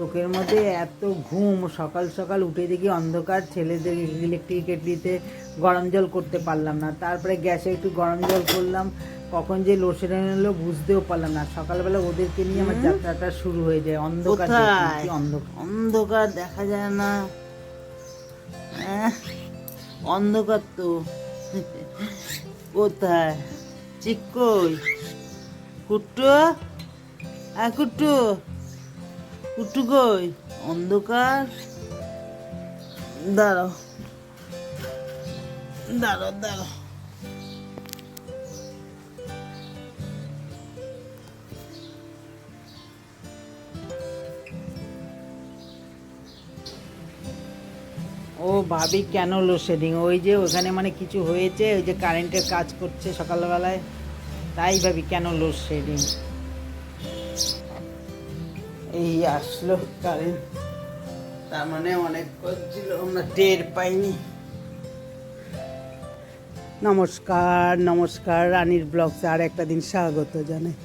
চোখের মধ্যে এত ঘুম সকাল সকাল উঠে দেখি অন্ধকার ছেলেদের ইলেকট্রিক কেটলিতে গরম জল করতে পারলাম না। তারপরে গ্যাসে একটু গরম জল করলাম কখন যে লোডশেডিং হলো বুঝতেও পারলাম না। সকালবেলা ওদেরকে নিয়ে আমার যাত্রাটা শুরু হয়ে যায় অন্ধকার অন্ধকার। দেখা যায় না। আহ, অন্ধকার তো। কোথায়? চিক্কই কুট্টু? হ্যাঁ কুট্টু। কুট্টু কই অন্ধকার। দাঁড়ো দাঁড়ো দাঁড়াও। ও ভাবি, কেন লোডশেডিং ওই যে ওখানে মানে কিছু হয়েছে, ওই যে কারেন্টের কাজ করছে সকালবেলায়। তাই ভাবি, কেন লোডশেডিং এই আসলো কারেন্ট। তার মানে অনেক করছিল, আমরা টের পাইনি। নমস্কার নমস্কার, রানীর ব্লগসে আর একটা দিন স্বাগত জানাই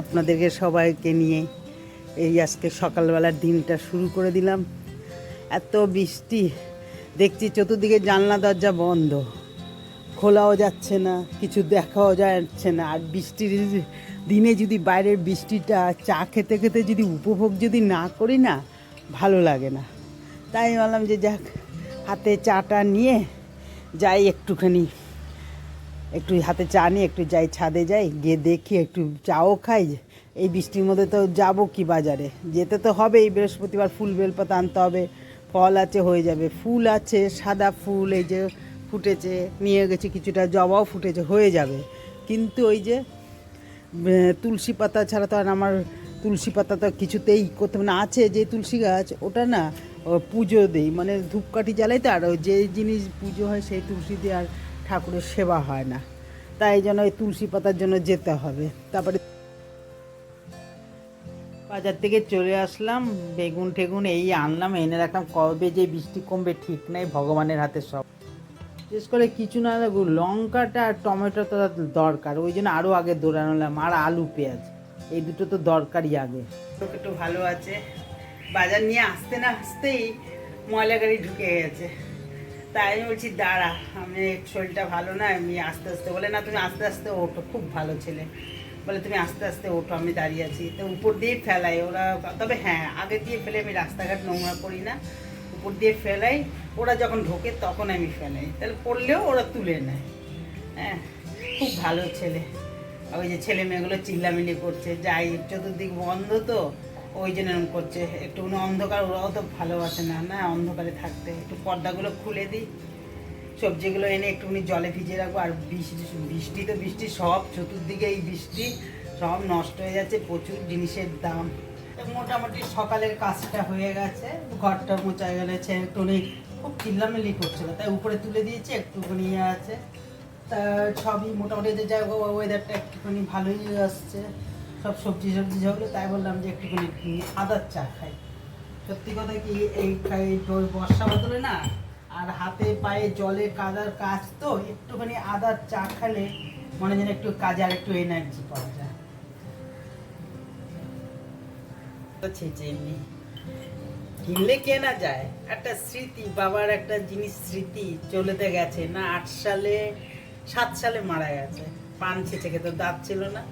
আপনাদেরকে সবাইকে নিয়ে। এই আজকে সকালবেলার দিনটা শুরু করে দিলাম। এত বৃষ্টি, দেখছি চতুর্দিকে জানলা দরজা বন্ধ। খোলাও যাচ্ছে না, কিছু দেখাও যাচ্ছে না, আর বৃষ্টির দিনে যদি বাইরের বৃষ্টিটা চা খেতে খেতে যদি উপভোগ যদি না করি না, ভালো লাগে না। তাই বললাম যে যাক, হাতে চাটা নিয়ে যাই একটুখানি। একটু হাতে চা নিয়ে একটু যাই, ছাদে যাই, গিয়ে দেখি একটু চাও খাই। এই বৃষ্টির মধ্যে তো যাব কি বাজারে? যেতে তো হবে, এই বৃহস্পতিবার ফুল বেলপাতা আনতে হবে। ফল আছে, হয়ে যাবে। ফুল আছে, সাদা ফুল এই যে ফুটেছে, নিয়ে গেছে কিছুটা, জবাও ফুটেছে, হয়ে যাবে। কিন্তু ওই যে তুলসী পাতা ছাড়া তো আর আমার তুলসী পাতা তো কিছুতেই করতে মানে আছে যে তুলসী গাছ, ওটা না পুজো দেই। মানে ধূপকাঠি জ্বালাই তো আর যে জিনিস পুজো হয় সেই তুলসী দিয়ে আর ঠাকুরের সেবা হয় না। তাই জন্য ওই তুলসী পাতার জন্য যেতে হবে। তারপরে বাজার থেকে চলে আসলাম, বেগুন টেগুন এই আনলাম, এনে রাখলাম। কবে যে বৃষ্টি কমবে ঠিক নাই, ভগবানের হাতে সব। বিশেষ করে কিছু না লাগু লঙ্কাটা আর টমেটোটা দরকার। ওই জন্য আরও আগে দৌড়ানোলাম আর আলু, পেঁয়াজ, এই দুটো তো দরকারই আগে। একটু ভালো আছে। বাজার নিয়ে আসতে না আসতেই ময়লা গাড়ি ঢুকে গেছে। তাই আমি বলছি, দাঁড়া, আমি শরীরটা ভালো না, আমি আস্তে আস্তে, বলে, না, তুমি আস্তে আস্তে ওঠো, খুব ভালো ছেলে। বলে, তুমি আস্তে আস্তে ওঠো, আমি দাঁড়িয়ে আছি। তো উপর দিয়ে ফেলাই ওরা। তবে হ্যাঁ আগে দিয়ে ফেলে আমি রাস্তাঘাট নোংরা করি না। উপর দিয়ে ফেলাই, ওরা যখন ঢোকে তখন আমি ফেলাই। তাহলে পড়লেও ওরা তুলে নেয়। হ্যাঁ খুব ভালো ছেলে। ওই যে ছেলে মেয়েগুলো চিল্লামিলি করছে, যাই চতুর্দিক বন্ধ তো, ওই জন্য এরকম করছে। একটুখানি অন্ধকার, ওরাও তো ভালোবাসে না না, অন্ধকারে থাকতে। একটু পর্দাগুলো খুলে দিই। সবজিগুলো এনে একটুখানি জলে ভিজিয়ে রাখব। আর বৃষ্টি বৃষ্টি তো বৃষ্টি, সব চতুর্দিকে এই বৃষ্টি, সব নষ্ট হয়ে যাচ্ছে, প্রচুর জিনিসের দাম। মোটামুটি সকালের কাজটা হয়ে গেছে। ঘরটা মোচা গেছে, একটুখানি খুব চিল্লামিল্লি করছিল, তাই উপরে তুলে দিয়েছে, একটুখানি ইয়ে আছে। তা সবই মোটামুটি যে যাই ওয়েদারটা একটুখানি ভালোই আসছে। সব সবজি সবজি ঝগলো, তাই বললাম যে একটুখানি আদার চা খাই। সত্যি কথা কি, এই বর্ষা বদলে না, আর হাতে পায়ে জলে কাদার কাজ তো, একটুখানি আদার চা খেলে মনে যেন একটু কাজে আর একটু এনার্জি পাওয়া যায়। ছেচে এমনি কিনলে কেনা যায়, একটা স্মৃতি, বাবার একটা জিনিস স্মৃতি চলেতে গেছে, না আট সালে, সাত সালে মারা গেছে। পান ছেঁচে খেতে দাঁত ছিল না,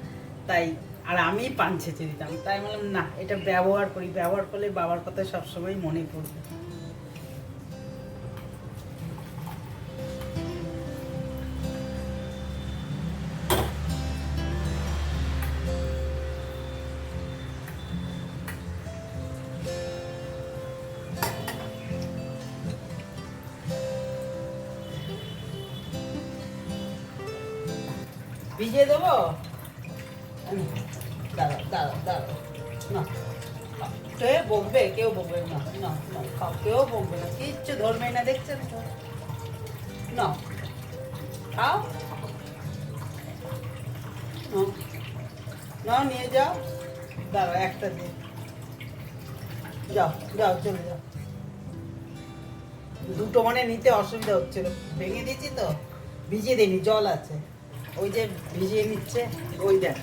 তাই আর আমি পান ছেঁচে দিতাম। তাই বললাম, না, এটা ব্যবহার করি। ব্যবহার করলে বাবার কথা সবসময় মনে পড়বে। ভিজিয়ে দেবো? দাঁড়াও দাঁড়াও দাঁড়াও। না কে বকবে? কেউ বকবে না। না না, খাও। কেউ বকবে না। কিচ্ছু ধরবে না, দেখছেন তো? না, খাও। নাও নিয়ে যাও। দাঁড়াও, একটা দিয়ে। যাও যাও, চলে যাও। দুটো মানে নিতে অসুবিধা হচ্ছিল ভেঙে দিয়েছি তো। ভিজিয়ে দিইনি, জল আছে। ওই যে ভিজিয়ে নিচ্ছে, ওই দেখ।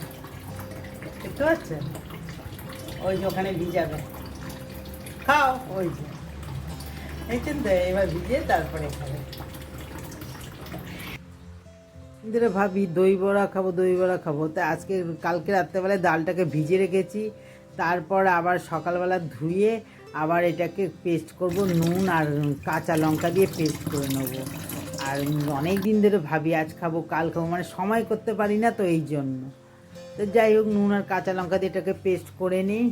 দেখতে পাচ্ছেন? ওই যে ওখানে ভিজাবে। খাও, ওই যে। দেখছেন তো এবার ভিজিয়ে তারপরে খাবে। ধরে ভাবি, দই বড়া খাব, দই বড়া খাব। তা আজকে, কালকে রাত্রেবেলায় ডালটাকে ভিজে রেখেছি। তারপর আবার সকালবেলা ধুয়ে আবার এটাকে পেস্ট করব, নুন আর কাঁচা লঙ্কা দিয়ে পেস্ট করে নেব। আর অনেক দিন ধরে ভাবি, আজ খাব, কাল খাব মানে সময় করতে পারি না তো এই জন্য। তো যাই হোক, নুন আর কাঁচা লঙ্কা দিয়ে এটাকে পেস্ট করে নিই।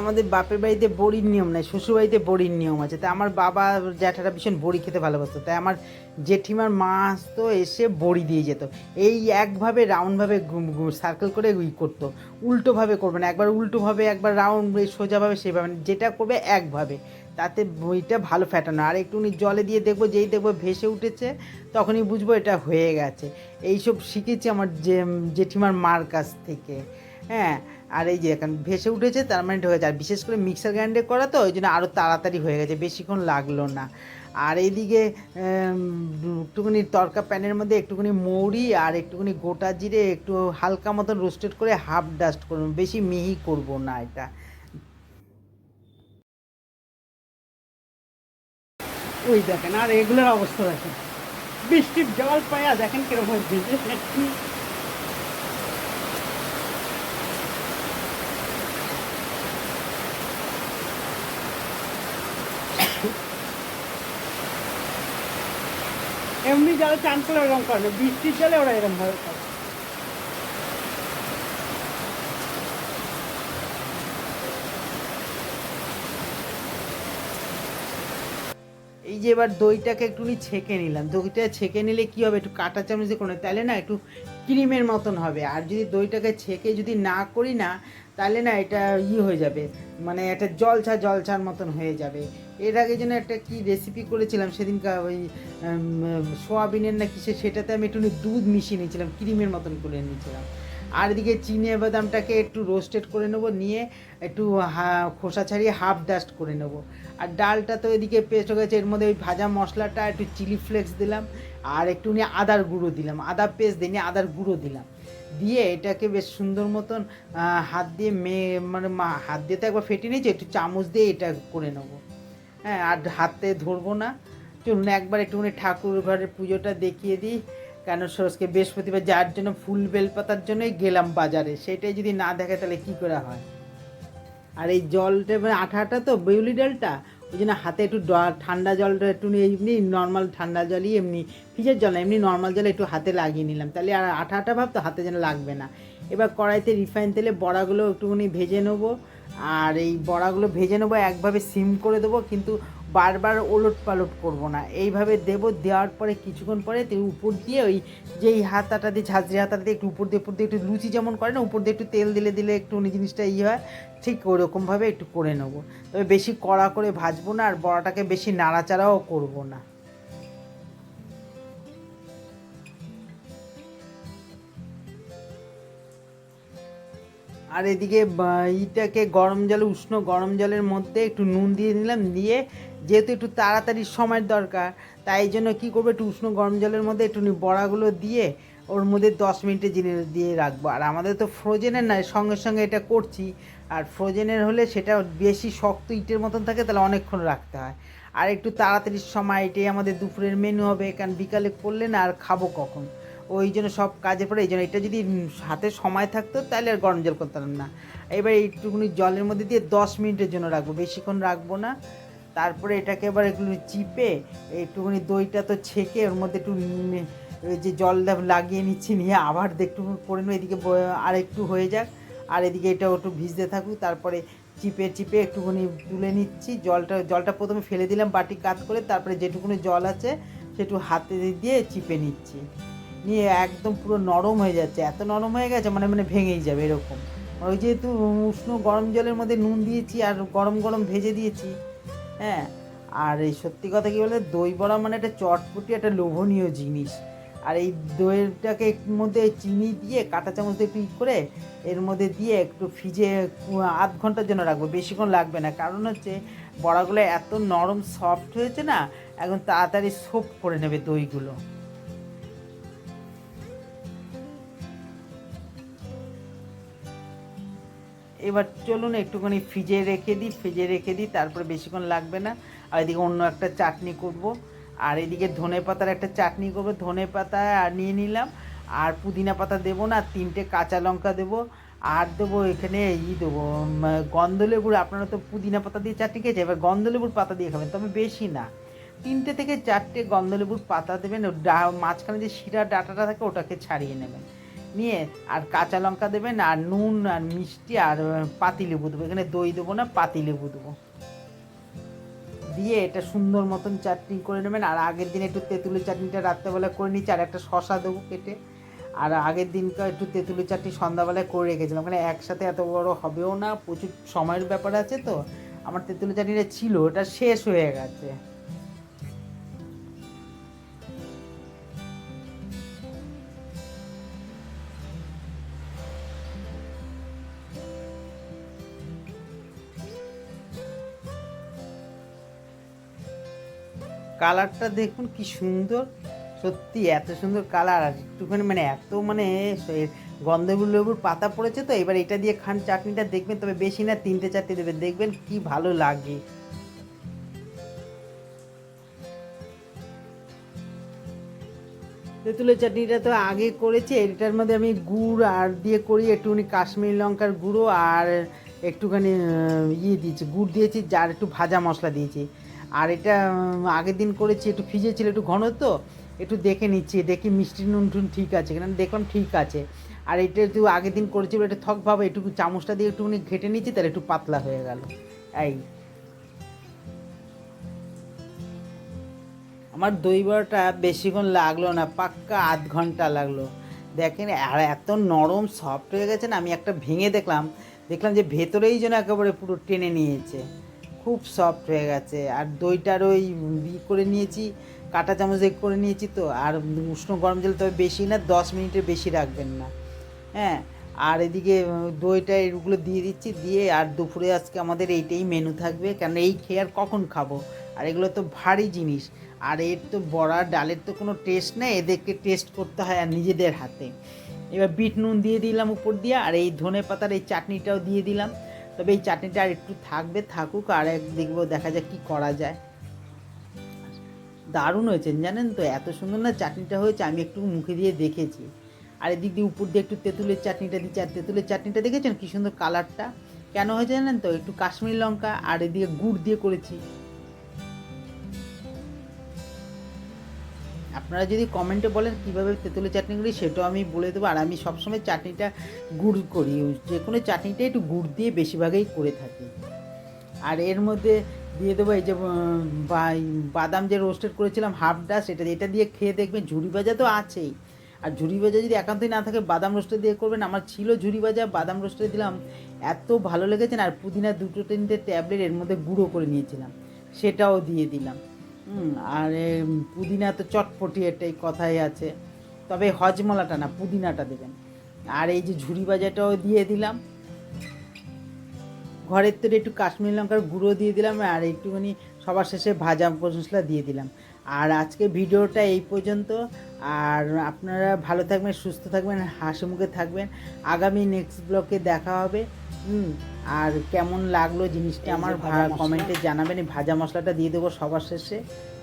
আমাদের বাপের বাড়িতে বড়ির নিয়ম নাই, শ্বশুর বাড়িতে বড়ির নিয়ম আছে। তাই আমার বাবা জ্যাঠারা ভীষণ বড়ি খেতে ভালোবাসতো, তাই আমার জেঠিমার মা আসতো, এসে বড়ি দিয়ে যেত। এই একভাবে, রাউন্ডভাবে সার্কেল করে ই করতো। উল্টোভাবে করবে না, একবার উল্টোভাবে, একবার রাউন্ড সোজাভাবে সেভাবে। যেটা করবে একভাবে। তাতে বইটা ভালো ফ্যাটানো আর একটুখানি জলে দিয়ে দেখব, যেই দেখব ভেসে উঠেছে, তখনই বুঝব এটা হয়ে গেছে। এইসব শিখেছি আমার জেঠিমার মার কাছ থেকে। হ্যাঁ আর এই যে এখন ভেসে উঠেছে, তার মানে হয়ে যায়। আর বিশেষ করে মিক্সার গ্রাইন্ডে করা তো, ওই জন্য আরও তাড়াতাড়ি হয়ে গেছে, বেশিক্ষণ লাগল না। আর এইদিকে একটুখানি তরকা প্যানের মধ্যে একটুখানি মৌরি আর একটুখানি গোটা জিরে একটু হালকা মতন রোস্টেড করে হাফ ডাস্ট করব, বেশি মিহি করব না এটা। ওই দেখেন, আর এগুলোর অবস্থা দেখেন। বৃষ্টির জল পায়া দেখেন কীরকম জলে চান করলে ওরকম করে বৃষ্টির জলে ওরা এরকম ভাবে করে। এই যে এবার দইটাকে একটুখানি ছেঁকে নিলাম। দইটা ছেঁকে নিলে কি হবে? একটু কাঁটা চামচ দিয়ে করে তাহলে না একটু ক্রিমের মতন হবে। আর যদি দইটাকে ছেঁকে যদি না করি না, তাহলে না এটা ই হয়ে যাবে। মানে একটা জলছা জলছার মতন হয়ে যাবে। এর আগে যেন একটা কি রেসিপি করেছিলাম, সেদিনকার ওই সোয়াবিনের না কিসে সেটাতে আমি একটু দুধ মিশিয়ে নিয়েছিলাম, ক্রিমের মতন করে নিয়েছিলাম। আর এদিকে চিনে বাদামটাকে একটু রোস্টেড করে নেব, নিয়ে একটু খোসা ছাড়িয়ে হাফ ডাস্ট করে নেব। আর ডালটা তো এদিকে পেস্ট হয়ে গেছে, এর মধ্যে ওই ভাজা মশলাটা, একটু চিলি ফ্লেক্স দিলাম, আর একটু নিয়ে আদার গুঁড়ো দিলাম। আদা পেস্ট দিয়ে আদার গুঁড়ো দিলাম। দিয়ে এটাকে বেশ সুন্দর মতন হাত দিয়ে মে মানে হাত দিয়ে তো একবার ফেটে নিয়েছি, একটু চামচ দিয়ে এটা করে নেব। হ্যাঁ আর হাতে ধরবো না। চলুন একবার একটুখানি ঠাকুর ঘরের পুজোটা দেখিয়ে দিই। কেন সরস্কে বৃহস্পতিবার যার জন্য ফুল বেলপাতার জন্যই গেলাম বাজারে। সেটাই যদি না দেখে তাহলে কি করে হয়? আর এই জলটা মানে আঠা আঠা তো, বেউলি ডালটা? ওই জন্য হাতে একটু ঠান্ডা জলটা একটু এমনি নর্মাল ঠান্ডা জলই এমনি, ফ্রিজের জল এমনি নর্মাল জলে একটু হাতে লাগিয়ে নিলাম। তাহলে আর আঠা আঠা ভাব তো হাতে যেন লাগবে না। এবার কড়াইতে রিফাইন তেলে বড়াগুলো একটুখানি ভেজে নেব। আর এই বড়াগুলো ভেজে নেব, একভাবে সিম করে দেবো, কিন্তু বারবার ওলট পালট করব না। এইভাবে দেবো, দেওয়ার পরে কিছুক্ষণ পরে উপর দিয়ে ওই যেই হাতাটা দিয়ে, ঝাঁঝরি হাতাটা দিয়ে একটু উপর দিয়ে উপর দিয়ে একটু লুচি যেমন করে না, উপর দিয়ে একটু তেল দিলে দিলে একটু উনি জিনিসটা ইয়ে হয়, ঠিক ওরকমভাবে একটু করে নেব। তবে বেশি কড়া করে ভাজবো না, আর বড়াটাকে বেশি নাড়াচাড়াও করব না। আর এদিকে ইটাকে গরম জলে, উষ্ণ গরম জলের মধ্যে একটু নুন দিয়ে নিলাম, দিয়ে যেহেতু একটু তাড়াতাড়ি সময়ের দরকার, তাই জন্য কী করব, একটু উষ্ণ গরম জলের মধ্যে একটু বড়াগুলো দিয়ে ওর মধ্যে দশ মিনিটে জিনিস দিয়ে রাখব। আর আমাদের তো ফ্রোজেনের নয় সঙ্গে সঙ্গে এটা করছি। আর ফ্রোজেনের হলে সেটা বেশি শক্ত ইটের মতন থাকে, তাহলে অনেকক্ষণ রাখতে হয়। আর একটু তাড়াতাড়ি সময়, এটাই আমাদের দুপুরের মেনু হবে, কারণ বিকালে করলে না, আর খাব কখন? ওই জন্য সব কাজের পরে এই জন্য এটা যদি হাতে সময় থাকতো, তাহলে আর গরম জল করতাম না। এবার এইটুকুনি জলের মধ্যে দিয়ে দশ মিনিটের জন্য রাখব, বেশিক্ষণ রাখব না। তারপরে এটাকে এবার একটু চিপে, একটুখানি দইটা তো ছেঁকে ওর মধ্যে একটু যে জল লাগিয়ে নিচ্ছি, নিয়ে আবার একটু করে নেব, এদিকে আর একটু হয়ে যাক। আর এদিকে এটা একটু ভিজতে থাকুক, তারপরে চিপে চিপে একটুখানি তুলে নিচ্ছি। জলটা জলটা প্রথমে ফেলে দিলাম বাটি কাত করে, তারপরে যেটুকুনি জল আছে, সেটু হাতে দিয়ে চিপে নিচ্ছি। নিয়ে একদম পুরো নরম হয়ে যাচ্ছে। এত নরম হয়ে গেছে মানে মানে ভেঙেই যাবে এরকম। ওই যেহেতু উষ্ণ গরম জলের মধ্যে নুন দিয়েছি আর গরম গরম ভেজে দিয়েছি হ্যাঁ? আর এই সত্যি কথা কী বলে দই বড়া মানে একটা চটপটি, একটা লোভনীয় জিনিস। আর এই দইটাকে এর মধ্যে চিনি দিয়ে কাঁটা চামচ দিয়ে ই করে এর মধ্যে দিয়ে একটু ফ্রিজে আধ ঘণ্টার জন্য রাখব, বেশিক্ষণ লাগবে না। কারণ হচ্ছে বড়াগুলো এত নরম, সফট হয়েছে না, এখন তাড়াতাড়ি সোপ করে নেবে দইগুলো। এবার চলুন একটুখানি ফ্রিজে রেখে দিই, ফ্রিজে রেখে দিই, তারপরে বেশিক্ষণ লাগবে না। আর এদিকে অন্য একটা চাটনি করব। আর এদিকে ধনে পাতার একটা চাটনি করব। ধনে পাতা আর নিয়ে নিলাম। আর পুদিনা পাতা দেবো না, তিনটে কাঁচা লঙ্কা দেবো। আর দেবো এখানে ই দেবো গন্ধলেবুর। আপনারা তো পুদিনা পাতা দিয়ে চাটনি খেয়েছে এবার গন্ধলেবুর পাতা দিয়ে খাবেন, তবে বেশি না। তিনটে থেকে চারটে গন্ধলেবুর পাতা দেবেন। মাঝখানে যে শিরার ডাটাটা থাকে, ওটাকে ছাড়িয়ে নেবেন। নিয়ে আর কাঁচা লঙ্কা দেবেন, আর নুন, আর মিষ্টি, আর পাতি লেবু দেবো। এখানে দই দেবো না, পাতি লেবু দেবো। দিয়ে এটা সুন্দর মতন চাটনি করে নেবেন। আর আগের দিন একটু তেঁতুলের চাটনিটা রাত্রেবেলা করে নিচ্ছি, আর একটা শশা দেবো কেটে আর আগের দিনকার একটু তেঁতুলের চাটনি সন্ধ্যাবেলায় করে রেখেছিলাম। মানে একসাথে এত বড় হবেও না, প্রচুর সময়ের ব্যাপার আছে তো। আমার তেঁতুলের চাটনিটা ছিল, ওটা শেষ হয়ে গেছে। কালারটা দেখুন কি সুন্দর। সত্যি এত সুন্দর কালার। আর একটুখানি মানে এত মানে গন্ধেবুর লেবুর পাতা পড়েছে তো, এবার এটা দিয়ে খান চাটনিটা দেখবেন। তবে বেশি না, তিনটে চারটে দেবেন। দেখবেন কি ভালো লাগে। তেঁতুলের চাটনিটা তো আগে করেছি। এটার মধ্যে আমি গুড় আর দিয়ে করি, একটুখানি কাশ্মীরি লঙ্কার গুঁড়ো আর একটুখানি ইয়ে দিয়েছি। গুড় দিয়েছি, যার একটু ভাজা মশলা দিয়েছি। আর এটা আগের দিন করেছি, একটু ফ্রিজে ছিল, একটু ঘন তো, একটু দেখে নিচ্ছি, দেখি মিষ্টি নুন টুন ঠিক আছে কিনা, দেখলাম ঠিক আছে। আর এটা একটু আগের দিন করেছি বলে এটা থক ভাবে একটু চামচটা দিয়ে একটুখানি ঘেটে নিচ্ছি, তাহলে একটু পাতলা হয়ে গেল। এই। আমার দই বড়াটা বেশিক্ষণ লাগল না, পাক্কা আধ ঘণ্টা লাগল। দেখেন, আর এত নরম সফট হয়ে গেছে না, আমি একটা ভেঙে দেখলাম দেখলাম যে ভেতরেই যেন একেবারে পুরো টেনে নিয়েছে। খুব সফট হয়ে গেছে। আর দইটার ওই ই করে নিয়েছি, কাঁটা চামচ দিয়ে করে নিয়েছি তো, আর উষ্ণ গরম জল তবে বেশি না, দশ মিনিটের বেশি রাখবেন না। হ্যাঁ আর এদিকে দইটা এগুলো দিয়ে দিচ্ছি, দিয়ে আর দুপুরে আজকে আমাদের এইটাই মেনু থাকবে কেন এই খেয়ে আর কখন খাব? আর এগুলো তো ভারী জিনিস, আর এর তো বড়া, ডালের তো কোনো টেস্ট নেই, এদেরকে টেস্ট করতে হয় আর নিজেদের হাতে। এবার বিট নুন দিয়ে দিলাম উপর দিয়ে, আর এই ধনে পাতার এই চাটনিটাও দিয়ে দিলাম। তবে এই চাটনিটা আর একটু থাকবে, থাকুক, আর এক দেখব, দেখা যাক কী করা যায়। দারুণ হয়েছে, জানেন তো, এত সুন্দর না চাটনিটা হয়েছে, আমি একটু মুখে দিয়ে দেখেছি। আর এদিক দিয়ে উপর দিয়ে একটু তেঁতুলের চাটনিটা দিচ্ছে, আর তেঁতুলের চাটনিটা দেখেছেন কী সুন্দর কালারটা? কেন হয়েছে জানেন তো, একটু কাশ্মীরি লঙ্কা, আর এদিকে গুড় দিয়ে করেছি। আপনারা যদি কমেন্টে বলেন কীভাবে তেঁতুলের চাটনি করি, সেটাও আমি বলে দেবো। আর আমি সবসময় চাটনিটা গুড় করি। যে কোনো চাটনিটা একটু গুড় দিয়ে বেশিরভাগই করে থাকি। আর এর মধ্যে দিয়ে দেবো এই যে বাদাম যে রোস্টেড করেছিলাম হাফ ডাস্ট এটা এটা দিয়ে খেয়ে দেখবেন ঝুড়ি ভাজা তো আছেই। আর ঝুড়ি ভাজা যদি একান্তই না থাকে, বাদাম রোস্টেড দিয়ে করবেন। আমার ছিল ঝুড়ি ভাজা, বাদাম রোস্টেড দিলাম। এত ভালো লেগেছে আর পুদিনা দুটো তিনটে ট্যাবলেট এর মধ্যে গুঁড়ো করে নিয়েছিলাম। সেটাও দিয়ে দিলাম। আর পুদিনা তো চটপটি এটাই কথাই আছে। তবে হজমলাটা না, পুদিনাটা দেবেন। আর এই যে ঝুড়ি বাজাটাও দিয়ে দিলাম। ঘরের তো একটু কাশ্মীরি লঙ্কার গুঁড়ো দিয়ে দিলাম, আর একটুখানি সবার শেষে ভাজা মশলা দিয়ে দিলাম। আর আজকে ভিডিওটা এই পর্যন্ত। আর আপনারা ভালো থাকবেন, সুস্থ থাকবেন, হাসি মুখে থাকবেন। আগামী নেক্সট ব্লকে দেখা হবে। আর কেমন লাগল জিনিসটা আমার। কমেন্টে জানাবেন ভাজা মশলাটা দিয়ে দেবো সবার শেষে।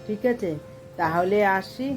ঠিক আছে? তাহলে আসি।